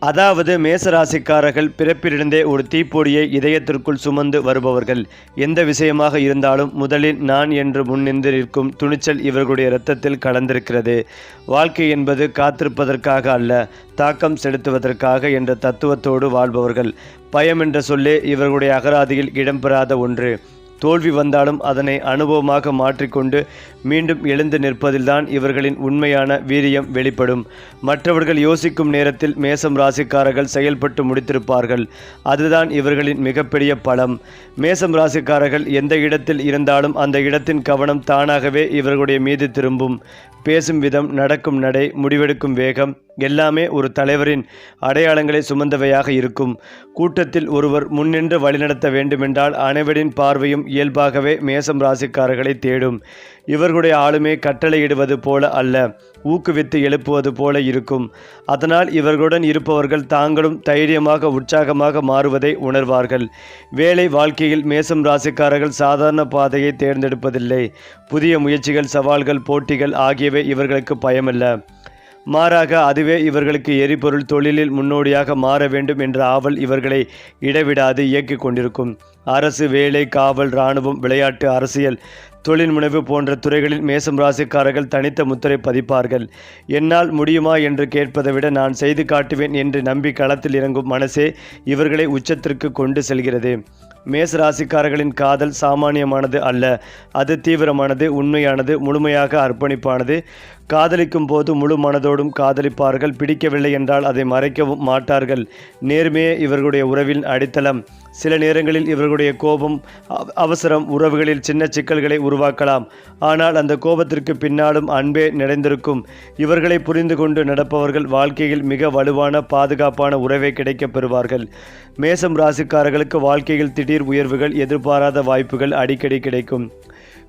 அதாவது மேசராசிக்காரர்கள் பிறப்பிலிருந்தே ஒரு தீப்பொடியை இதயத்திற்குள் சுமந்து வருபவர்கள். எந்த விஷயமாக இருந்தாலும் முதலில் நான் என்று முன்னின்று நிற்கும் துணிச்சல் இவர்களுடைய இரத்தத்தில் கலந்திருக்கிறது. வாழ்க்கை என்பது காத்திருப்பதற்காக அல்ல தாக்கம் செலுத்துவதற்காக என்ற தத்துவத்தோடு வாழ்பவர்கள். பயம் என்ற சொல்லே இவர்களுடைய அகராதியில் இடம்பெறாத ஒன்று. தோல்வி வந்தாலும் அதனை அனுபவமாக மாற்றிக்கொண்டு மீண்டும் எழுந்து நிற்பதில்தான் இவர்களின் உண்மையான வீரியம் வெளிப்படும். மற்றவர்கள் யோசிக்கும் நேரத்தில் மேசம் ராசிக்காரர்கள் செயல்பட்டு முடித்திருப்பார்கள். அதுதான் இவர்களின் மிகப்பெரிய பலம். மேசம் ராசிக்காரர்கள் எந்த இடத்தில் இருந்தாலும் அந்த இடத்தின் கவனம் தானாகவே இவர்களுடைய மீது திரும்பும். பேசும் விதம் நடக்கும் நடை முடிவெடுக்கும் வேகம் எல்லாமே ஒரு தலைவரின் அடையாளங்களை சுமந்தவையாக இருக்கும். கூட்டத்தில் ஒருவர் முன்னின்று வழிநடத்த வேண்டுமென்றால் அனைவரின் பார்வையும் இயல்பாகவே மேசம் ராசிக்காரர்களை தேடும். இவர்களுடைய ஆளுமை கட்டளையிடுவது போல அல்ல ஊக்குவித்து எழுப்புவது போல இருக்கும். அதனால் இவர்களுடன் இருப்பவர்கள் தாங்களும் தைரியமாக உற்சாகமாக மாறுவதை உணர்வார்கள். வேலை வாழ்க்கையில் மேசம் ராசிக்காரர்கள் சாதாரண பாதையை தேர்ந்தெடுப்பதில்லை. புதிய முயற்சிகள் சவால்கள் போட்டிகள் ஆகியவை இவர்களுக்கு பயமல்ல. மாறாக அதுவே இவர்களுக்கு எரிபொருள் தொழிலில் முன்னோடியாக மாற வேண்டும் என்ற ஆவல் இவர்களை இடைவிடாது இயக்கிக் கொண்டிருக்கும். அரசு வேலை காவல் இராணுவம் விளையாட்டு அரசியல் தொழில் முனைவு போன்ற துறைகளில் மேசம் ராசிக்காரர்கள் தனித்த முத்திரை பதிப்பார்கள். என்னால் முடியுமா என்று கேட்பதை விட நான் செய்து காட்டுவேன் என்று நம்பி களத்தில் இறங்கும் மனசே இவர்களை உச்சத்திற்கு கொண்டு செல்கிறது. மேச ராசிக்காரர்களின் காதல் சாமானியமானது அல்ல. அது தீவிரமானது உண்மையானது முழுமையாக அர்ப்பணிப்பானது. காதலிக்கும் போது முழு மனதோடும் காதலிப்பார்கள். பிடிக்கவில்லை என்றால் அதை மறைக்கவும் மாட்டார்கள். நேர்மையே இவர்களுடைய உறவின் அடித்தளம். சில நேரங்களில் இவர்களுடைய கோபம் அவசரம் உறவுகளில் சின்ன சிக்கல்களை உருவாக்கலாம். ஆனால் அந்த கோபத்திற்கு பின்னாலும் அன்பே நிறைந்திருக்கும். இவர்களை புரிந்து கொண்டு நடப்பவர்கள் வாழ்க்கையில் மிக வலுவான பாதுகாப்பான உறவை கிடைக்கப் பெறுவார்கள். மேசம் ராசிக்காரர்களுக்கு வாழ்க்கையில் திடீர் உயர்வுகள் எதிர்பாராத வாய்ப்புகள் அடிக்கடி கிடைக்கும்.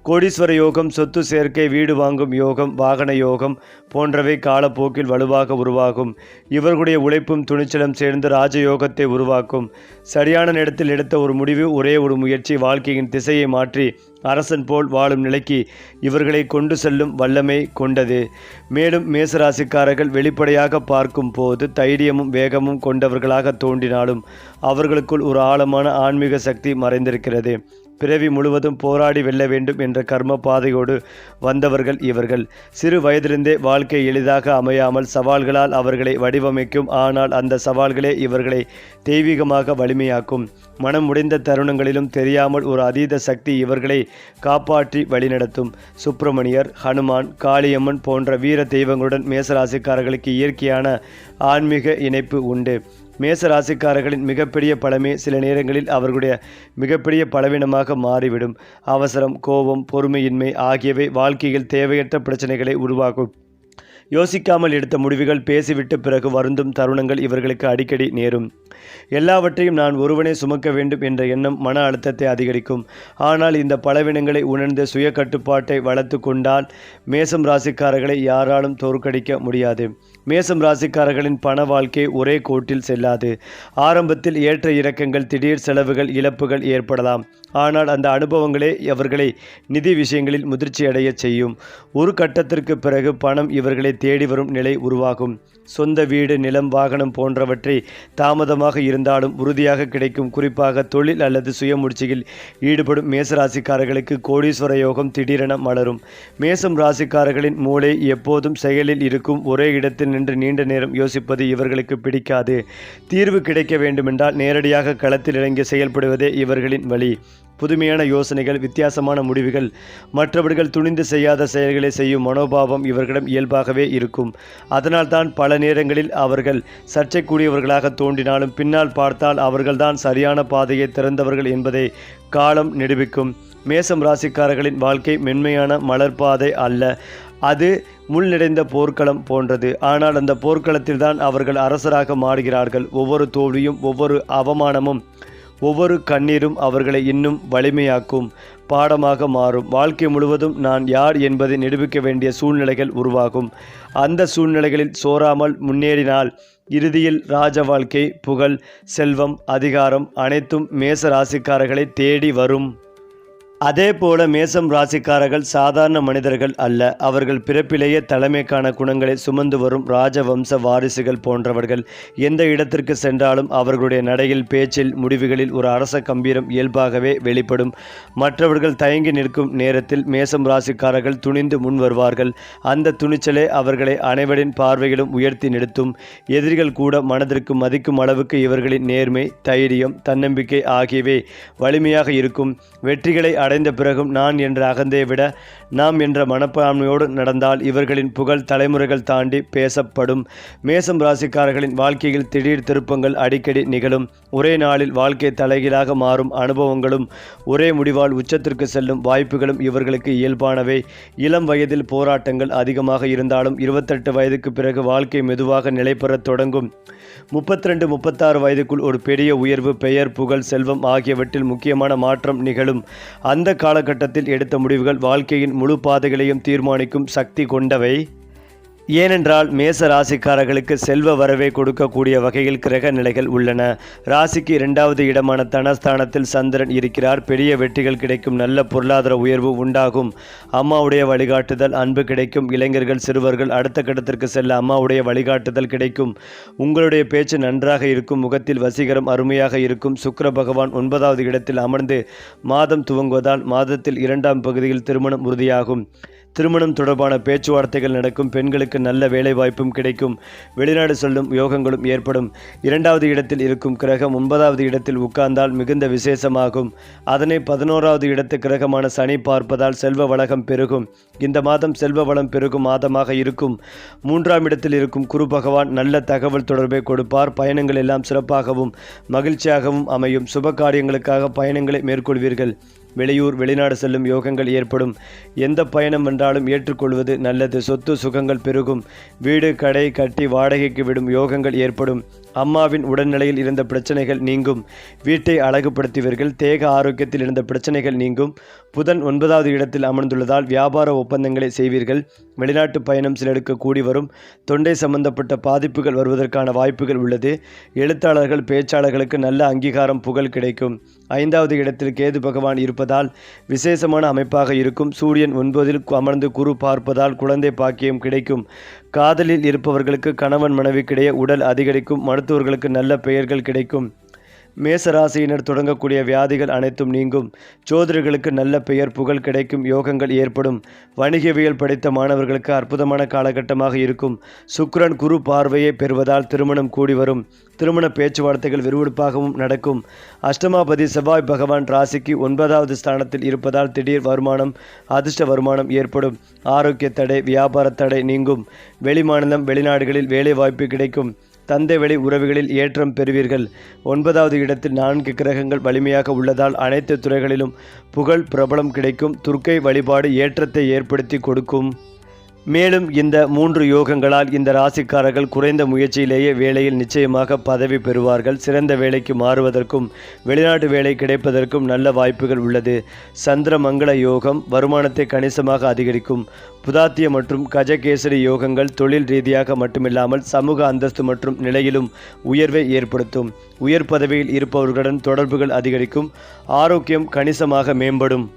கோடீஸ்வர யோகம் சொத்து சேர்க்கை வீடு வாங்கும் யோகம் வாகன யோகம் போன்றவை காலப்போக்கில் வலுவாக உருவாகும். இவர்களுடைய உழைப்பும் துணிச்சலும் சேர்ந்து ராஜயோகத்தை உருவாக்கும். சரியான நேரத்தில் எடுத்த ஒரு முடிவு ஒரே ஒரு முயற்சி வாழ்க்கையின் திசையை மாற்றி அரசன் போல் வாழும் நிலைக்கு இவர்களை கொண்டு செல்லும் வல்லமை கொண்டது. மேலும் மேசராசிக்காரர்கள் வெளிப்படையாக பார்க்கும் போது தைரியமும் வேகமும் கொண்டவர்களாக தோன்றினாலும் அவர்களுக்குள் ஒரு ஆழமான ஆன்மீக சக்தி மறைந்திருக்கிறது. பிறவி முழுவதும் போராடி வெல்ல வேண்டும் என்ற கர்ம பாதையோடு வந்தவர்கள் இவர்கள். சிறு வயதிலிருந்தே வாழ்க்கை எளிதாக அமையாமல் சவால்களால் அவர்களை வடிவமைக்கும் ஆனால் அந்த சவால்களே இவர்களை தெய்வீகமாக வலிமையாக்கும். மனம் முடிந்த தருணங்களிலும் தெரியாமல் ஒரு அதீத சக்தி இவர்களை காப்பாற்றி வழிநடத்தும். சுப்பிரமணியர் ஹனுமான் காளியம்மன் போன்ற வீர தெய்வங்களுடன் மேசராசிக்காரர்களுக்கு இயற்கையான ஆன்மீக இணைப்பு உண்டு. மேச ராசிக்காரர்களின் மிகப்பெரிய பலமே சில நேரங்களில் அவர்களுடைய மிகப்பெரிய பலவீனமாக மாறிவிடும். அவசரம் கோபம் பொறுமையின்மை ஆகியவை வாழ்க்கையில் தேவையற்ற பிரச்சனைகளை உருவாக்கும். யோசிக்காமல் எடுத்த முடிவுகள் பேசிவிட்டு பிறகு வருந்தும் தருணங்கள் இவர்களுக்கு அடிக்கடி நேரும். எல்லாவற்றையும் நான் ஒருவனே சுமக்க வேண்டும் என்ற எண்ணம் மன அழுத்தத்தை அதிகரிக்கும். ஆனால் இந்த பலவினங்களை உணர்ந்து சுய கட்டுப்பாட்டை வளர்த்து கொண்டால் மேசம் ராசிக்காரர்களை யாராலும் தோற்கடிக்க முடியாது. மேசம் ராசிக்காரர்களின் பண வாழ்க்கை ஒரே கோட்டில் செல்லாது. ஆரம்பத்தில் ஏற்ற இறக்கங்கள் திடீர் செலவுகள் இழப்புகள் ஏற்படலாம். ஆனால் அந்த அனுபவங்களே அவர்களை நிதி விஷயங்களில் முதிர்ச்சியடையச் செய்யும். ஒரு கட்டத்திற்கு பிறகு பணம் இவர்களை தேடி வரும் நிலை உருவாகும். சொந்த வீடு நிலம் வாகனம் போன்றவற்றை தாமதமாக இருந்தாலும் உறுதியாக கிடைக்கும். குறிப்பாக தொழில் அல்லது சுயமுடிச்சியில் ஈடுபடும் ஈடுபடும் மேசராசிக்காரர்களுக்கு கோடீஸ்வர யோகம் திடீரென மலரும். மேசம் ராசிக்காரர்களின் மூளை எப்போதும் செயலில் இருக்கும். ஒரே இடத்தில் நின்று நீண்ட நேரம் யோசிப்பது இவர்களுக்கு பிடிக்காது. தீர்வு கிடைக்க வேண்டுமென்றால் நேரடியாக களத்தில் இறங்கி செயல்படுவதே இவர்களின் வழி. புதுமையான யோசனைகள் வித்தியாசமான முடிவுகள் மற்றவர்கள் துணிந்து செய்யாத செயல்களை செய்யும் மனோபாவம் இவர்களிடம் இயல்பாகவே இருக்கும். அதனால்தான் பல நேரங்களில் அவர்கள் சர்ச்சைக்குரியவர்களாக தோன்றினாலும் பின்னால் பார்த்தால் அவர்கள்தான் சரியான பாதையை திறந்தவர்கள் என்பதை காலம் நிரூபிக்கும் மேசம் ராசிக்காரர்களின் வாழ்க்கை மென்மையான மலர்பாதை அல்ல. அது முள் நிறைந்த போர்க்களம் போன்றது. ஆனால் அந்த போர்க்களத்தில் தான் அவர்கள் அரசராக மாறுகிறார்கள். ஒவ்வொரு தோல்வியும் ஒவ்வொரு அவமானமும் ஒவ்வொரு கண்ணீரும் அவர்களை இன்னும் வலிமையாக்கும் பாடமாக மாறும். வாழ்க்கை முழுவதும் நான் யார் என்பதை நிரூபிக்க வேண்டிய சூழ்நிலைகள் உருவாகும். அந்த சூழ்நிலைகளில் சோராமல் முன்னேறினால் இறுதியில் ராஜ வாழ்க்கை புகழ் செல்வம் அதிகாரம் அனைத்தும் மேச ராசிக்காரர்களை தேடி வரும். அதே போல மேசம் ராசிக்காரர்கள் சாதாரண மனிதர்கள் அல்ல. அவர்கள் பிறப்பிலேயே தலைமைக்கான குணங்களை சுமந்து வரும் ராஜவம்ச வாரிசுகள் போன்றவர்கள். எந்த இடத்திற்கு சென்றாலும் அவர்களுடைய நடையில் பேச்சில் முடிவுகளில் ஒரு அரச கம்பீரம் இயல்பாகவே வெளிப்படும். மற்றவர்கள் தயங்கி நிற்கும் நேரத்தில் மேசம் ராசிக்காரர்கள் துணிந்து முன் வருவார்கள். அந்த துணிச்சலே அவர்களை அனைவரின் பார்வையிலும் உயர்த்தி நிறுத்தும். எதிரிகள் கூட மனதிற்கு மதிக்கும் அளவுக்கு இவர்களின் நேர்மை தைரியம் தன்னம்பிக்கை ஆகியவை வலிமையாக இருக்கும். வெற்றிகளை அடைந்த பிறகும் நான் என்ற அகந்தையை விட நாம் என்ற மனப்பான்மையோடு நடந்தால் இவர்களின் புகழ் தலைமுறைகள் தாண்டி பேசப்படும். மேசம் ராசிக்காரர்களின் வாழ்க்கையில் திடீர் திருப்பங்கள் அடிக்கடி நிகழும். ஒரே நாளில் வாழ்க்கை தலைகீழாக மாறும் அனுபவங்களும் ஒரே முடிவால் உச்சத்திற்கு செல்லும் வாய்ப்புகளும் இவர்களுக்கு இயல்பானவை. இளம் வயதில் போராட்டங்கள் அதிகமாக இருந்தாலும் இருபத்தெட்டு வயதுக்கு பிறகு வாழ்க்கை மெதுவாக நிலைபெறத் தொடங்கும். முப்பத்தி ரெண்டு முப்பத்தாறு வயதுக்குள் ஒரு பெரிய உயர்வு பெயர் புகழ் செல்வம் ஆகியவற்றில் முக்கியமான மாற்றம் நிகழும். அந்த காலகட்டத்தில் எடுத்த முடிவுகள் வாழ்க்கையின் முழு பாதைகளையும் தீர்மானிக்கும் சக்தி கொண்டவை. ஏனென்றால் மேச ராசிக்காரர்களுக்கு செல்வ வரவை கொடுக்கக்கூடிய வகையில் கிரக நிலைகள் உள்ளன. ராசிக்கு இரண்டாவது இடமான தனஸ்தானத்தில் சந்திரன் இருக்கிறார். பெரிய வெற்றிகள் கிடைக்கும் நல்ல பொருளாதார உயர்வு உண்டாகும். அம்மாவுடைய வழிகாட்டுதல் அன்பு கிடைக்கும். இளைஞர்கள் சிறுவர்கள் அடுத்த கட்டத்திற்கு செல்ல அம்மாவுடைய வழிகாட்டுதல் கிடைக்கும். உங்களுடைய பேச்சு நன்றாக இருக்கும். முகத்தில் வசீகரம் அருமையாக இருக்கும். சுக்கர பகவான் ஒன்பதாவது இடத்தில் அமர்ந்து மாதம் துவங்குவதால் மாதத்தில் இரண்டாம் பகுதியில் திருமணம் உறுதியாகும். திருமணம் தொடர்பான பேச்சுவார்த்தைகள் நடக்கும். பெண்களுக்கு நல்ல வேலைவாய்ப்பும் கிடைக்கும். வெளிநாடு செல்லும் யோகங்களும் ஏற்படும். இரண்டாவது இடத்தில் இருக்கும் கிரகம் ஒன்பதாவது இடத்தில் உட்கார்ந்தால் மிகுந்த விசேஷமாகும். அதனை பதினோராவது இடத்து கிரகமான சனி பார்ப்பதால் செல்வ வளகம் பெருகும். இந்த மாதம் செல்வ வளம் பெருகும் மாதமாக இருக்கும். மூன்றாம் இடத்தில் இருக்கும் குரு பகவான் நல்ல தகவல் தொடர்பை கொடுப்பார். பயணங்கள் எல்லாம் சிறப்பாகவும் மகிழ்ச்சியாகவும் அமையும். சுப காரியங்களுக்காக பயணங்களை மேற்கொள்வீர்கள். வெளியூர் வெளிநாடு செல்லும் யோகங்கள் ஏற்படும். எந்த பயணம் என்றாலும் ஏற்றுக்கொள்வது நல்லது. சொத்து சுகங்கள் பெருகும். வீடு கடை கட்டி வாடகைக்கு விடும் யோகங்கள் ஏற்படும். அம்மாவின் உடல்நிலையில் இருந்த பிரச்சனைகள் நீங்கும். வீட்டை அழகுபடுத்துவீர்கள் தேக ஆரோக்கியத்தில் இருந்த பிரச்சனைகள் நீங்கும். புதன் ஒன்பதாவது இடத்தில் அமர்ந்துள்ளதால் வியாபார ஒப்பந்தங்களை செய்வீர்கள். வெளிநாட்டு பயணம் சிலருக்கு கூடி வரும். தொண்டை சம்பந்தப்பட்ட பாதிப்புகள் வருவதற்கான வாய்ப்புகள் உள்ளது. எழுத்தாளர்கள் பேச்சாளர்களுக்கு நல்ல அங்கீகாரம் புகழ் கிடைக்கும். ஐந்தாவது இடத்தில் கேது பகவான் இருப்பதால் விசேஷமான அமைப்பாக இருக்கும். சூரியன் ஒன்பதில் அமர்ந்து குரு பார்ப்பதால் குழந்தை பாக்கியம் கிடைக்கும். காதலில் இருப்பவர்களுக்கு கணவன் மனைவிக்கிடையே உடல் அதிகரிக்கும். மருத்துவர்களுக்கு நல்ல பெயர்கள் கிடைக்கும். மேசராசியினர் தொடங்கக்கூடிய வியாதிகள் அனைத்தும் நீங்கும். ஜோதிடர்களுக்கு நல்ல பெயர் புகழ் கிடைக்கும் யோகங்கள் ஏற்படும். வணிகவியல் படித்த மாணவர்களுக்கு அற்புதமான காலகட்டமாக இருக்கும். சுக்ரன் குரு பார்வையை பெறுவதால் திருமணம் கூடி வரும். திருமண பேச்சுவார்த்தைகள் விறுவிறுப்பாகவும் நடக்கும். அஷ்டமாபதி செவ்வாய் பகவான் ராசிக்கு ஒன்பதாவது ஸ்தானத்தில் இருப்பதால் திடீர் வருமானம் அதிர்ஷ்ட வருமானம் ஏற்படும். ஆரோக்கிய தடை வியாபார தடை நீங்கும். வெளிமாநிலம் வெளிநாடுகளில் வேலை வாய்ப்பு கிடைக்கும். தந்தை வழி உறவுகளில் ஏற்றம் பெறுவீர்கள். ஒன்பதாவது இடத்தில் நான்கு கிரகங்கள் வலிமையாக உள்ளதால் அனைத்து துறைகளிலும் புகழ் பிரபலம் கிடைக்கும். துர்க்கை வழிபாடு ஏற்றத்தை ஏற்படுத்தி கொடுக்கும். மேலும் இந்த மூன்று யோகங்களால் இந்த ராசிக்காரர்கள் குறைந்த முயற்சியிலேயே வேலையில் நிச்சயமாக பதவி பெறுவார்கள். சிறந்த வேலைக்கு மாறுவதற்கும் வெளிநாட்டு வேலை கிடைப்பதற்கும் நல்ல வாய்ப்புகள் உள்ளது. சந்திர மங்கள யோகம் வருமானத்தை கணிசமாக அதிகரிக்கும். புதாத்திய மற்றும் கஜகேசரி யோகங்கள் தொழில் ரீதியாக மட்டுமில்லாமல் சமூக அந்தஸ்து மற்றும் நிலையிலும் உயர்வை ஏற்படுத்தும். உயர் பதவியில் இருப்பவர்களுடன் தொடர்புகள் அதிகரிக்கும். ஆரோக்கியம் கணிசமாக மேம்படும்.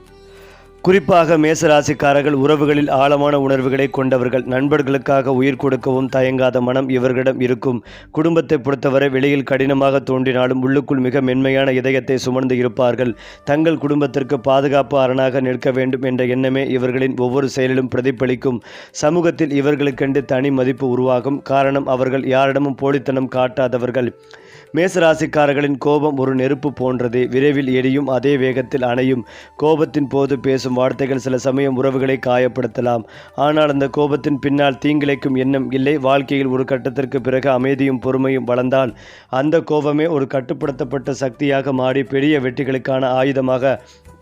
குறிப்பாக மேசராசிக்காரர்கள் உறவுகளில் ஆழமான உணர்வுகளை கொண்டவர்கள் நண்பர்களுக்காக உயிர் கொடுக்கவும் தயங்காத மனம் இவர்களிடம் இருக்கும். குடும்பத்தை பொறுத்தவரை வெளியில் கடினமாக தோன்றினாலும் உள்ளுக்குள் மிக மென்மையான இதயத்தை சுமந்து இருப்பார்கள். தங்கள் குடும்பத்திற்கு பாதுகாப்பு அரணாக நிற்க வேண்டும் என்ற எண்ணமே இவர்களின் ஒவ்வொரு செயலிலும் பிரதிபலிக்கும். சமூகத்தில் இவர்களுக்கென்று தனி மதிப்பு உருவாகும். காரணம் அவர்கள் யாரிடமும் போலித்தனம் காட்டாதவர்கள். மேசராசிக்காரர்களின் கோபம் ஒரு நெருப்பு போன்றது. விரைவில் எரியும் அதே வேகத்தில் அணையும். கோபத்தின் போது பேசும் வார்த்தைகள் சில சமயம் உறவுகளை காயப்படுத்தலாம். ஆனால் அந்த கோபத்தின் பின்னால் தீங்கிழைக்கும் எண்ணம் இல்லை. வாழ்க்கையில் ஒரு கட்டத்திற்கு பிறகு அமைதியும் பொறுமையும் வளர்ந்தால் அந்த கோபமே ஒரு கட்டுப்படுத்தப்பட்ட சக்தியாக மாறி பெரிய வெற்றிகளுக்கான ஆயுதமாக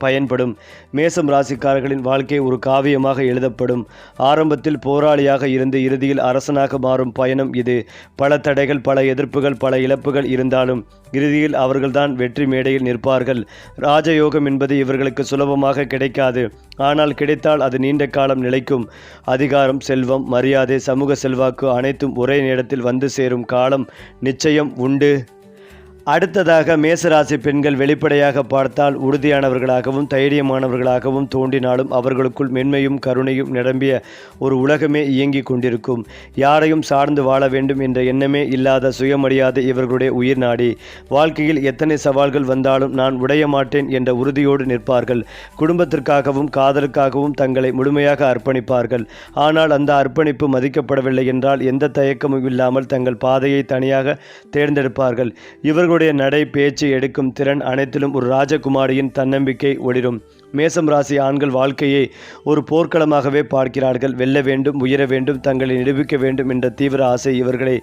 பயன்படும். மேசம் ராசிக்காரர்களின் வாழ்க்கை ஒரு காவியமாக எழுதப்படும். ஆரம்பத்தில் போராளியாக இருந்து இறுதியில் அரசனாக மாறும் பயணம் இது. பல தடைகள் பல எதிர்ப்புகள் பல இழப்புகள் இருந்தாலும் இறுதியில் அவர்கள்தான் வெற்றி மேடையில் நிற்பார்கள். ராஜயோகம் என்பது இவர்களுக்கு சுலபமாக கிடைக்காது. ஆனால் கிடைத்தால் அது நீண்ட காலம் நிலைக்கும். அதிகாரம் செல்வம் மரியாதை சமூக செல்வாக்கு அனைத்தும் ஒரே நேரத்தில் வந்து சேரும் காலம் நிச்சயம் உண்டு. அடுத்ததாக மேசராசி பெண்கள் வெளிப்படையாக பார்த்தால் உறுதியானவர்களாகவும் தைரியமானவர்களாகவும் தோன்றினாலும் அவர்களுக்குள் மென்மையும் கருணையும் நிரம்பிய ஒரு உலகமே இயங்கிக் கொண்டிருக்கும். யாரையும் சார்ந்து வாழ வேண்டும் என்ற எண்ணமே இல்லாத சுயமரியாதை இவர்களுடைய உயிர் நாடி. வாழ்க்கையில் எத்தனை சவால்கள் வந்தாலும் நான் உடைய மாட்டேன் என்ற உறுதியோடு நிற்பார்கள். குடும்பத்திற்காகவும் காதலுக்காகவும் தங்களை முழுமையாக அர்ப்பணிப்பார்கள். ஆனால் அந்த அர்ப்பணிப்பு மதிக்கப்படவில்லை என்றால் எந்த தயக்கமும் இல்லாமல் தங்கள் பாதையை தனியாக தேர்ந்தெடுப்பார்கள். இவர்கள் இவர்களுடைய நடை பேச்சு எடுக்கும் திறன் அனைத்திலும் ஒரு ராஜகுமாரியின் தன்னம்பிக்கை ஒளிரும். மேசம் ராசி ஆண்கள் வாழ்க்கையை ஒரு போர்க்களமாகவே பார்க்கிறார்கள். வெல்ல வேண்டும் உயர வேண்டும் தங்களை நிரூபிக்க வேண்டும் என்ற தீவிர ஆசை இவர்களை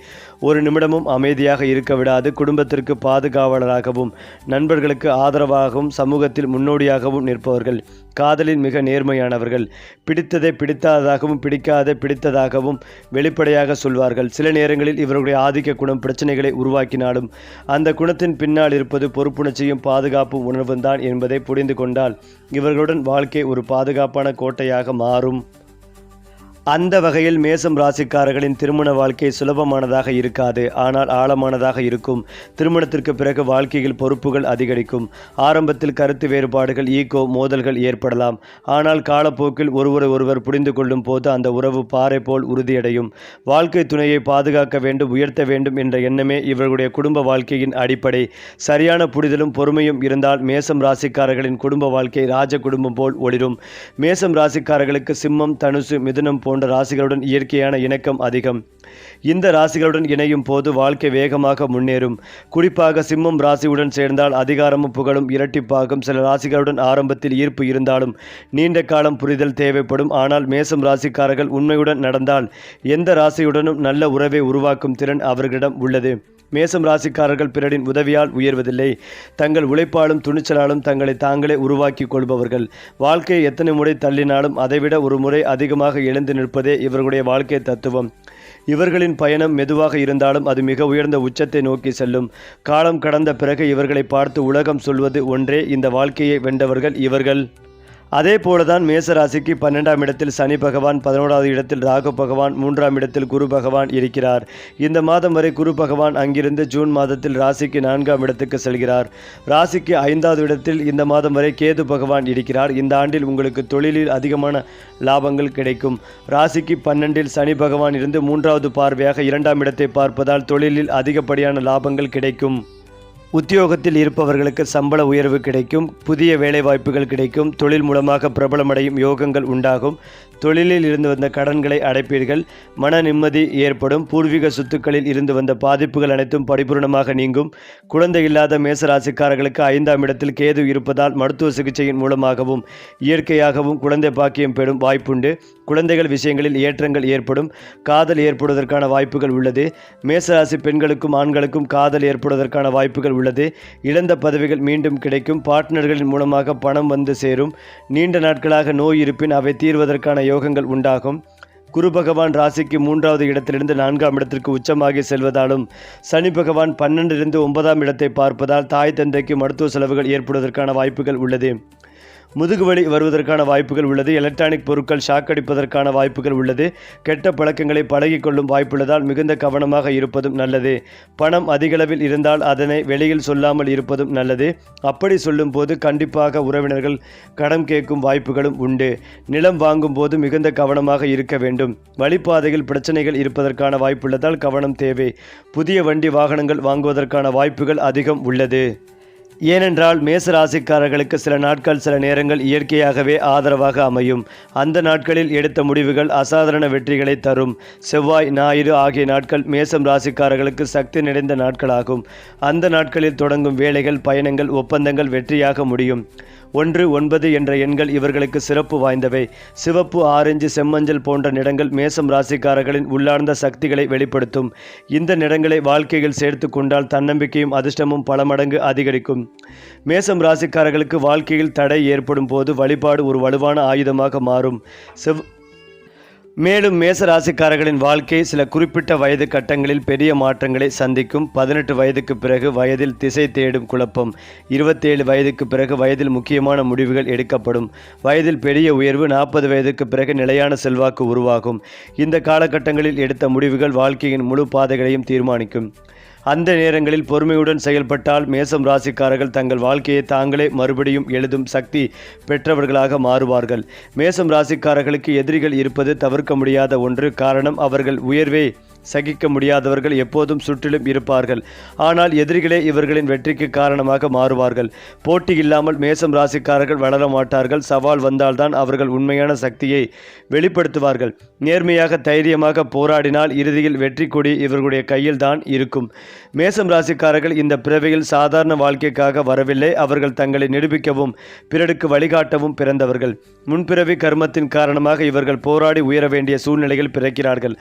ஒரு நிமிடமும் அமைதியாக இருக்க விடாது. குடும்பத்திற்கு பாதுகாவலராகவும் நண்பர்களுக்கு ஆதரவாகவும் சமூகத்தில் முன்னோடியாகவும் நிற்பவர்கள். காதலின் மிக நேர்மையானவர்கள். பிடித்ததை பிடித்தாததாகவும் பிடிக்காத பிடித்ததாகவும் வெளிப்படையாக சொல்வார்கள். சில நேரங்களில் இவர்களுடைய ஆதிக்க குணம் பிரச்சனைகளை உருவாக்கினாலும் அந்த குணத்தின் பின்னால் இருப்பது பொறுப்புணர்ச்சியும் பாதுகாப்பு உணர்வும் தான் என்பதை புரிந்து கொண்டால் இவர்களுடன் வாழ்க்கை ஒரு பாதுகாப்பான கோட்டையாக மாறும். அந்த வகையில் மேசம் ராசிக்காரர்களின் திருமண வாழ்க்கை சுலபமானதாக இருக்காது. ஆனால் ஆழமானதாக இருக்கும். திருமணத்திற்கு பிறகு வாழ்க்கையில் பொறுப்புகள் அதிகரிக்கும். ஆரம்பத்தில் கருத்து வேறுபாடுகள் ஈகோ மோதல்கள் ஏற்படலாம். ஆனால் காலப்போக்கில் ஒருவரை ஒருவர் புரிந்து கொள்ளும் போது அந்த உறவு பாறை போல் உறுதியடையும். வாழ்க்கை துணையை பாதுகாக்க வேண்டும் உயர்த்த வேண்டும் என்ற எண்ணமே இவர்களுடைய குடும்ப வாழ்க்கையின் அடிப்படை. சரியான புரிதலும் பொறுமையும் இருந்தால் மேசம் ராசிக்காரர்களின் குடும்ப வாழ்க்கை ராஜ குடும்பம் போல் ஒளிரும். மேசம் ராசிக்காரர்களுக்கு சிம்மம் தனுசு மிதுனம் போன்ற ராசிகளுடன் இயற்கையான இணக்கம் அதிகம். இந்த ராசிகளுடன் இணையும் போது வாழ்க்கை வேகமாக முன்னேறும். குறிப்பாக சிம்மம் ராசியுடன் சேர்ந்தால் அதிகாரமும் புகழும் இரட்டிப்பாகும். சில ராசிகளுடன் ஆரம்பத்தில் ஈர்ப்பு இருந்தாலும் நீண்ட காலம் புரிதல் தேவைப்படும். ஆனால் மேசம் ராசிக்காரர்கள் உண்மையுடன் நடந்தால் எந்த ராசியுடனும் நல்ல உறவை உருவாக்கும் திறன் அவர்களிடம் உள்ளது. மேசம் ராசிக்காரர்கள் பிறரின் உதவியால் உயர்வதில்லை. தங்கள் உழைப்பாலும் துணிச்சலாலும் தங்களை தாங்களே உருவாக்கி கொள்பவர்கள். வாழ்க்கையை எத்தனை முறை தள்ளினாலும் அதைவிட ஒரு முறை அதிகமாக எழுந்து நிற்பதே இவர்களுடைய வாழ்க்கை தத்துவம். இவர்களின் பயணம் மெதுவாக இருந்தாலும் அது மிக உயர்ந்த உச்சத்தை நோக்கி செல்லும். காலம் கடந்த பிறகு இவர்களை பார்த்து உலகம் சொல்வது ஒன்றே இந்த வாழ்க்கையை வென்றவர்கள் இவர்கள். அதே போலதான் மேசராசிக்கு பன்னெண்டாம் இடத்தில் சனி பகவான் பதினோராவது இடத்தில் ராகு பகவான் மூன்றாம் இடத்தில் குரு பகவான் இருக்கிறார். இந்த மாதம் வரை குரு பகவான் அங்கிருந்து ஜூன் மாதத்தில் ராசிக்கு நான்காம் இடத்துக்கு செல்கிறார். ராசிக்கு ஐந்தாவது இடத்தில் இந்த மாதம் வரை கேது பகவான் இருக்கிறார். இந்த ஆண்டில் உங்களுக்கு தொழிலில் அதிகமான லாபங்கள் கிடைக்கும். ராசிக்கு பன்னெண்டில் சனி பகவான் இருந்து மூன்றாவது பார்வையாக இரண்டாம் இடத்தை பார்ப்பதால் தொழிலில் அதிகப்படியான லாபங்கள் கிடைக்கும். உத்தியோகத்தில் இருப்பவர்களுக்கு சம்பள உயர்வு கிடைக்கும் புதிய வேலைவாய்ப்புகள் கிடைக்கும் தொழில் மூலமாக பிரபலமடையும் யோகங்கள் உண்டாகும். தொழிலில் இருந்து வந்த கடன்களை அடைப்பீர்கள். மன நிம்மதி ஏற்படும். பூர்வீக சொத்துக்களில் இருந்து வந்த பாதிப்புகள் அனைத்தும் பரிபூர்ணமாக நீங்கும். குழந்தை இல்லாத மேசராசிக்காரர்களுக்கு ஐந்தாம் இடத்தில் கேது இருப்பதால் மருத்துவ சிகிச்சையின் மூலமாகவும் இயற்கையாகவும் குழந்தை பாக்கியம் பெறும் வாய்ப்புண்டு. குழந்தைகள் விஷயங்களில் ஏற்றங்கள் ஏற்படும். காதல் ஏற்படுவதற்கான வாய்ப்புகள் உள்ளது. மேசராசி பெண்களுக்கும் ஆண்களுக்கும் காதல் ஏற்படுவதற்கான வாய்ப்புகள் உள்ளது. இழந்த பதவிகள் மீண்டும் கிடைக்கும். பார்ட்னர்களின் மூலமாக பணம் வந்து சேரும். நீண்ட நாட்களாக நோய் இருப்பின் அவை தீர்வதற்கான யோகங்கள் உண்டாகும். குரு பகவான் ராசிக்கு மூன்றாவது இடத்திலிருந்து நான்காம் இடத்திற்கு உச்சமாகி செல்வதாலும் சனி பகவான் பன்னெண்டிலிருந்து ஒன்பதாம் இடத்தை பார்ப்பதால் தாய் தந்தைக்கு மருத்துவ செலவுகள் ஏற்படுவதற்கான வாய்ப்புகள் உள்ளது. முதுகுவலி வருவதற்கான வாய்ப்புகள் உள்ளது. எலக்ட்ரானிக் பொருட்கள் ஷாக் அடிப்பதற்கான வாய்ப்புகள் உள்ளது. கெட்ட பழக்கங்களை பழகிக்கொள்ளும் வாய்ப்புள்ளதால் மிகுந்த கவனமாக இருப்பதும் நல்லது. பணம் அதிகளவில் இருந்தால் அதனை வெளியில் சொல்லாமல் இருப்பதும் நல்லது. அப்படி சொல்லும்போது கண்டிப்பாக உறவினர்கள் கடன் கேட்கும் வாய்ப்புகளும் உண்டு. நிலம் வாங்கும் போது மிகுந்த கவனமாக இருக்க வேண்டும். வழிப்பாதையில் பிரச்சனைகள் இருப்பதற்கான வாய்ப்புள்ளதால் கவனம் தேவை. புதிய வண்டி வாகனங்கள் வாங்குவதற்கான வாய்ப்புகள் அதிகம் உள்ளது. ஏனென்றால் மேச ராசிக்காரர்களுக்கு சில நாட்கள் சில நேரங்கள் இயற்கையாகவே ஆதரவாக அமையும். அந்த நாட்களில் எடுத்த முடிவுகள் அசாதாரண வெற்றிகளை தரும். செவ்வாய் ஞாயிறு ஆகிய நாட்கள் மேசம் ராசிக்காரர்களுக்கு சக்தி நிறைந்த நாட்களாகும். அந்த நாட்களில் தொடங்கும் வேலைகள் பயணங்கள் ஒப்பந்தங்கள் வெற்றியாக முடியும். ஒன்று ஒன்பது என்ற எண்கள் இவர்களுக்கு சிறப்பு வாய்ந்தவை. சிவப்பு ஆரஞ்சு செம்மஞ்சள் போன்ற நிறங்கள் மேசம் ராசிக்காரர்களின் உள்ளார்ந்த சக்திகளை வெளிப்படுத்தும். இந்த நிறங்களை வாழ்க்கையில் சேர்த்து கொண்டால் தன்னம்பிக்கையும் அதிர்ஷ்டமும் பல மடங்கு அதிகரிக்கும். மேசம் ராசிக்காரர்களுக்கு வாழ்க்கையில் தடை ஏற்படும் போது வழிபாடு ஒரு வலுவான ஆயுதமாக மாறும். செவ் மேலும் மேச ராசிக்காரர்களின் வாழ்க்கை சில குறிப்பிட்ட வயது கட்டங்களில் பெரிய மாற்றங்களை சந்திக்கும். பதினெட்டு வயதுக்கு பிறகு வயதில் திசை தேடும் குழப்பம். இருபத்தேழு வயதுக்கு பிறகு வயதில் முக்கியமான முடிவுகள் எடுக்கப்படும். வயதில் பெரிய உயர்வு நாற்பது வயதுக்கு பிறகு நிலையான செல்வாக்கு உருவாகும். இந்த காலகட்டங்களில் எடுத்த முடிவுகள் வாழ்க்கையின் முழு பாதைகளையும் தீர்மானிக்கும். அந்த நேரங்களில் பொறுமையுடன் செயல்பட்டால் மேசம் ராசிக்காரர்கள் தங்கள் வாழ்க்கையை தாங்களே மறுபடியும் எழுதும் சக்தி பெற்றவர்களாக மாறுவார்கள். மேசம் ராசிக்காரர்களுக்கு எதிரிகள் இருப்பது தவிர்க்க முடியாத ஒன்று. காரணம் அவர்கள் உயர்வே சகிக்க முடியாதவர்கள் எப்போதும் சுற்றிலும் இருப்பார்கள். ஆனால் எதிரிகளே இவர்களின் வெற்றிக்கு காரணமாக மாறுவார்கள். போட்டி இல்லாமல் மேசம் ராசிக்காரர்கள் வளர மாட்டார்கள். சவால் வந்தால்தான் அவர்கள் உண்மையான சக்தியை வெளிப்படுத்துவார்கள். நேர்மையாக தைரியமாக போராடினால் இறுதியில் வெற்றி கொடி இவர்களுடைய கையில் தான் இருக்கும். மேசம் ராசிக்காரர்கள் இந்த பிறவியில் சாதாரண வாழ்க்கைக்காக வரவில்லை. அவர்கள் தங்களை நிரூபிக்கவும் பிறருக்கு வழிகாட்டவும் பிறந்தவர்கள். முன்பிறவி கர்மத்தின் காரணமாக இவர்கள் போராடி உயர வேண்டிய சூழ்நிலையில் பிறக்கிறார்கள்.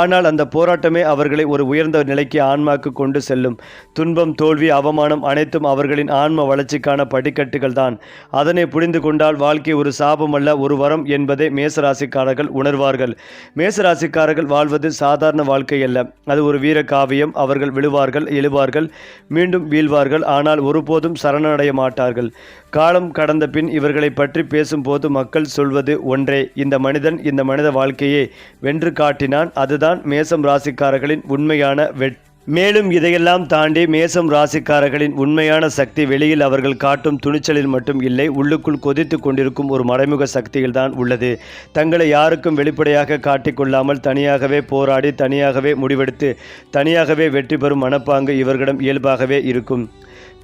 ஆனால் அந்த போராட்டமே அவர்களை ஒரு உயர்ந்த நிலைக்கு ஆன்மாக்கு கொண்டு செல்லும். துன்பம் தோல்வி அவமானம் அனைத்தும் அவர்களின் ஆன்ம வளர்ச்சிக்கான படிக்கட்டுகள் தான். அதனை புரிந்து கொண்டால் வாழ்க்கை ஒரு சாபம் அல்ல ஒரு வரம் என்பதை மேசராசிக்காரர்கள் உணர்வார்கள். மேசராசிக்காரர்கள் வாழ்வது சாதாரண வாழ்க்கை அல்ல. அது ஒரு வீர காவியம். அவர்கள் விழுவார்கள் எழுவார்கள் மீண்டும் வீழ்வார்கள். ஆனால் ஒருபோதும் சரணடைய மாட்டார்கள். காலம் கடந்த பின் இவர்களை பற்றி பேசும்போது மக்கள் சொல்வது ஒன்றே. இந்த மனிதன் இந்த மனித வாழ்க்கையை வென்று காட்டினான். அதுதான் மேசம் ராசிக்காரர்களின் உண்மையான வெட் மேலும் இதையெல்லாம் தாண்டி மேசம் ராசிக்காரர்களின் உண்மையான சக்தி வெளியில் அவர்கள் காட்டும் துணிச்சலில் மட்டும் இல்லை உள்ளுக்குள் கொதித்து கொண்டிருக்கும் ஒரு மறைமுக சக்தியில் தான் உள்ளது. தங்களை யாருக்கும் வெளிப்படையாக காட்டிக்கொள்ளாமல் தனியாகவே போராடி தனியாகவே முடிவெடுத்து தனியாகவே வெற்றி பெறும் மனப்பாங்கு இவர்களிடம் இயல்பாகவே இருக்கும்.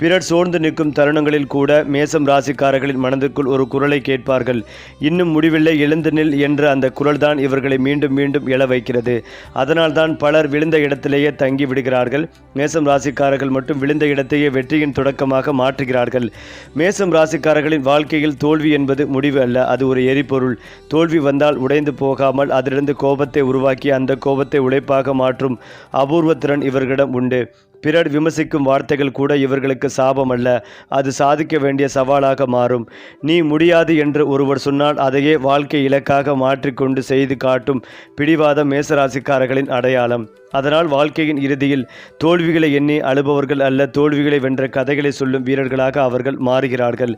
பிறர் சோர்ந்து நிற்கும் தருணங்களில் கூட மேசம் ராசிக்காரர்களின் மனதிற்குள் ஒரு குரலை கேட்பார்கள். இன்னும் முடிவில்லை எழுந்து நில் என்ற அந்த குரல்தான் இவர்களை மீண்டும் மீண்டும் எழ வைக்கிறது. அதனால்தான் பலர் விழுந்த இடத்திலேயே தங்கி விடுகிறார்கள். மேசம் ராசிக்காரர்கள் மட்டும் விழுந்த இடத்தையே வெற்றியின் தொடக்கமாக மாற்றுகிறார்கள். மேசம் ராசிக்காரர்களின் வாழ்க்கையில் தோல்வி என்பது முடிவு அல்ல அது ஒரு எரிபொருள். தோல்வி வந்தால் உடைந்து போகாமல் அதிலிருந்து கோபத்தை உருவாக்கி அந்த கோபத்தை உழைப்பாக மாற்றும் அபூர்வ திறன் இவர்களிடம் உண்டு. பிறர் விமர்சிக்கும் வார்த்தைகள் கூட இவர்களுக்கு சாபம் அல்ல. அது சாதிக்க வேண்டிய சவாலாக மாறும். நீ முடியாது என்று ஒருவர் சொன்னால் அதையே வாழ்க்கை இலக்காக மாற்றிக்கொண்டு செய்து காட்டும் பிடிவாத மேசராசிக்காரர்களின் அடையாளம். அதனால் வாழ்க்கையின் இறுதியில் தோல்விகளை எண்ணி அழுபவர்கள் அல்ல தோல்விகளை வென்ற கதைகளை சொல்லும் வீரர்களாக அவர்கள் மாறுகிறார்கள்.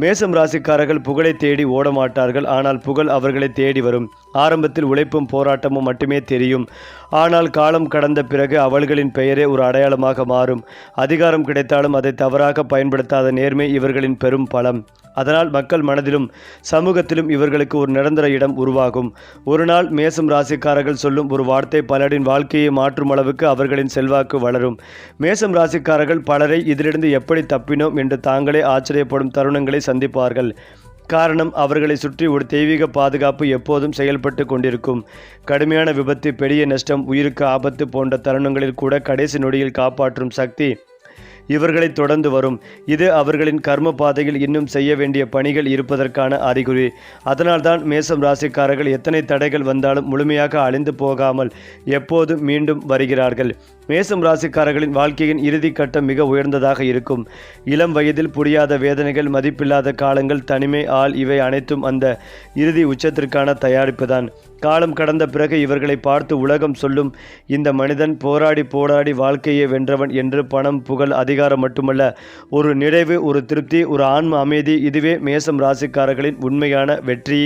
மேசம் ராசிக்காரர்கள் புகழை தேடி ஓடமாட்டார்கள் ஆனால் புகழ் அவர்களை தேடி வரும். ஆரம்பத்தில் உழைப்பும் போராட்டமும் மட்டுமே தெரியும். ஆனால் காலம் கடந்த பிறகு அவள்களின் பெயரே ஒரு அடையாளமாக மாறும். அதிகாரம் கிடைத்தாலும் அதை தவறாக பயன்படுத்தாத நேர்மை இவர்களின் பெரும் பலம். அதனால் மக்கள் மனதிலும் சமூகத்திலும் இவர்களுக்கு ஒரு நிரந்தர இடம் உருவாகும். ஒரு நாள் மேசம் ராசிக்காரர்கள் சொல்லும் ஒரு வார்த்தை பலரின் வாழ்க்கையை மாற்றும் அளவுக்கு அவர்களின் செல்வாக்கு வளரும். மேசம் ராசிக்காரர்கள் பலரை இதிலிருந்து எப்படி தப்பினோம் என்று தாங்களே ஆச்சரியப்படும் தருணங்களை சந்திப்பார்கள். காரணம் அவர்களை சுற்றி ஒரு தெய்வீக பாதுகாப்பு எப்போதும் செயல்பட்டு கொண்டிருக்கும். கடுமையான விபத்து பெரிய நஷ்டம் உயிருக்கு ஆபத்து போன்ற தருணங்களில் கூட கடைசி நொடியில் காப்பாற்றும் சக்தி இவர்களை தொடர்ந்து வரும். இது அவர்களின் கர்ம பாதையில் இன்னும் செய்ய வேண்டிய பணிகள் இருப்பதற்கான அறிகுறி. அதனால்தான் மேசம் ராசிக்காரர்கள் எத்தனை தடைகள் வந்தாலும் முழுமையாக அழிந்து போகாமல் எப்போதும் மீண்டும் வருகிறார்கள். மேசம் ராசிக்காரர்களின் வாழ்க்கையின் இறுதி கட்டம் மிக உயர்ந்ததாக இருக்கும். இளம் வயதில் புரியாத வேதனைகள் மதிப்பில்லாத காலங்கள் தனிமை ஆள் இவை அனைத்தும் அந்த இறுதி உச்சத்திற்கான தயாரிப்பு தான் காலம் கடந்த பிறகு இவர்களை பார்த்து உலகம் சொல்லும் இந்த மனிதன் போராடி போராடி வாழ்க்கையை வென்றவன் என்று பணம் புகழ் அதிகாரம் மட்டுமல்ல ஒரு நிறைவு ஒரு திருப்தி ஒரு ஆன்ம அமைதி இதுவே மேசம் ராசிக்காரர்களின் உண்மையான வெற்றி.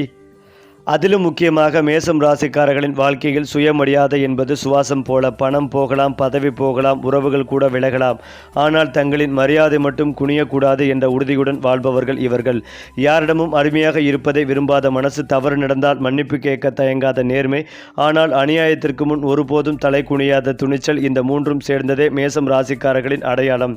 அதிலும் முக்கியமாக மேசம் ராசிக்காரர்களின் வாழ்க்கையில் சுயமரியாதை என்பது சுவாசம் போல பணம் போகலாம் பதவி போகலாம் உறவுகள் கூட விலகலாம். ஆனால் தங்களின் மரியாதை மட்டும் குனியக்கூடாது என்ற உறுதியுடன் வாழ்பவர்கள் இவர்கள். யாரிடமும் அருமையாக இருப்பதை விரும்பாத மனசு தவறு நடந்தால் மன்னிப்பு கேட்க தயங்காத நேர்மை. ஆனால் அநியாயத்திற்கு முன் ஒருபோதும் தலை குனியாத துணிச்சல் இந்த மூன்றும் சேர்ந்ததே மேசம் ராசிக்காரர்களின் அடையாளம்.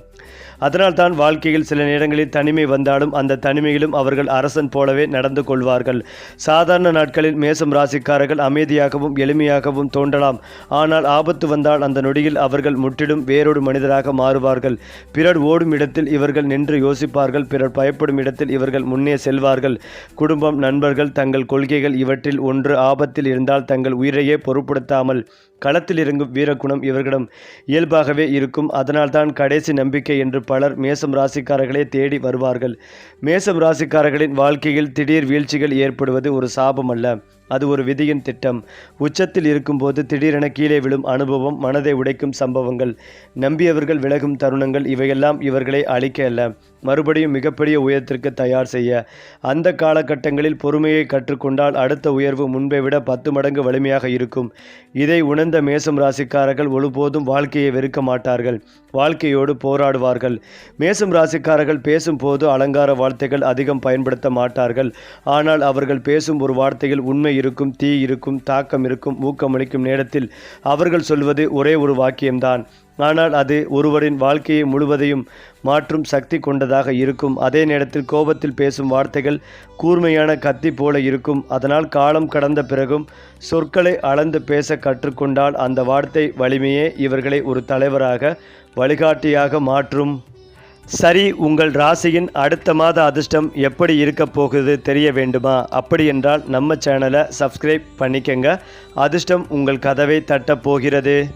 அதனால்தான் வாழ்க்கையில் சில நேரங்களில் தனிமை வந்தாலும் அந்த தனிமையிலும் அவர்கள் அரசன் போலவே நடந்து கொள்வார்கள். சாதாரண நாட்களில் மேசம் ராசிக்காரர்கள் அமைதியாகவும் எளிமையாகவும் தோன்றலாம். ஆனால் ஆபத்து வந்தால் அந்த நொடியில் அவர்கள் முற்றிலும் வேறொரு மனிதராக மாறுவார்கள். பிறர் ஓடும் இடத்தில் இவர்கள் நின்று யோசிப்பார்கள். பிறர் பயப்படும் இடத்தில் இவர்கள் முன்னே செல்வார்கள். குடும்பம் நண்பர்கள் தங்கள் கொள்கைகள் இவற்றில் ஒன்று ஆபத்தில் இருந்தால் தங்கள் உயிரையே பொருட்படுத்தாமல் களத்தில் இறங்கும் வீரகுணம் இவர்களிடம் இயல்பாகவே இருக்கும். அதனால்தான் கடைசி நம்பிக்கை என்று பலர் மேசம் ராசிக்காரர்களே தேடி வருவார்கள். மேசம் ராசிக்காரர்களின் வாழ்க்கையில் திடீர் வீழ்ச்சிகள் ஏற்படுவது ஒரு சாபம் அல்ல அது ஒரு விதியின் திட்டம். உச்சத்தில் இருக்கும்போது திடீரென கீழே விழும் அனுபவம் மனதை உடைக்கும் சம்பவங்கள். நம்பியவர்கள் விலகும் தருணங்கள் இவையெல்லாம் இவர்களை அழிக்க அல்ல. மறுபடியும் மிகப்பெரிய உயரத்திற்கு தயார் செய்ய. அந்த காலகட்டங்களில் பொறுமையை கற்றுக்கொண்டால் அடுத்த உயர்வு முன்பை விட பத்து மடங்கு வலிமையாக இருக்கும். இதை உணர்ந்த மேசம் ராசிக்காரர்கள் ஒருபோதும் வாழ்க்கையை வெறுக்க மாட்டார்கள். வாழ்க்கையோடு போராடுவார்கள். மேசம் ராசிக்காரர்கள் பேசும்போது அலங்கார வார்த்தைகள் அதிகம் பயன்படுத்த மாட்டார்கள். ஆனால் அவர்கள் பேசும் ஒரு வார்த்தையில் உண்மை இருக்கும் தீ இருக்கும் தாக்கம் இருக்கும் ஊக்கமளிக்கும் நேரத்தில் அவர்கள் சொல்வது ஒரே ஒரு வாக்கியம்தான். ஆனால் அது ஒருவரின் வாழ்க்கையை முழுவதையும் மாற்றும் சக்தி கொண்டதாக இருக்கும். அதே நேரத்தில் கோபத்தில் பேசும் வார்த்தைகள் கூர்மையான கத்தி போல இருக்கும். அதனால் காலம் கடந்த பிறகும் சொற்களை அளந்து பேச கற்றுக்கொண்டால் அந்த வார்த்தை வலிமையே இவர்களை ஒரு தலைவராக வழிகாட்டியாக மாற்றும். சரி உங்கள் ராசியின் அடுத்த மாத அதிர்ஷ்டம் எப்படி இருக்க போகுது தெரிய வேண்டுமா? அப்படி என்றால் நம்ம சேனலை சப்ஸ்கிரைப் பண்ணிக்கங்க. அதிர்ஷ்டம் உங்கள் கதவை தட்டப் போகிறது.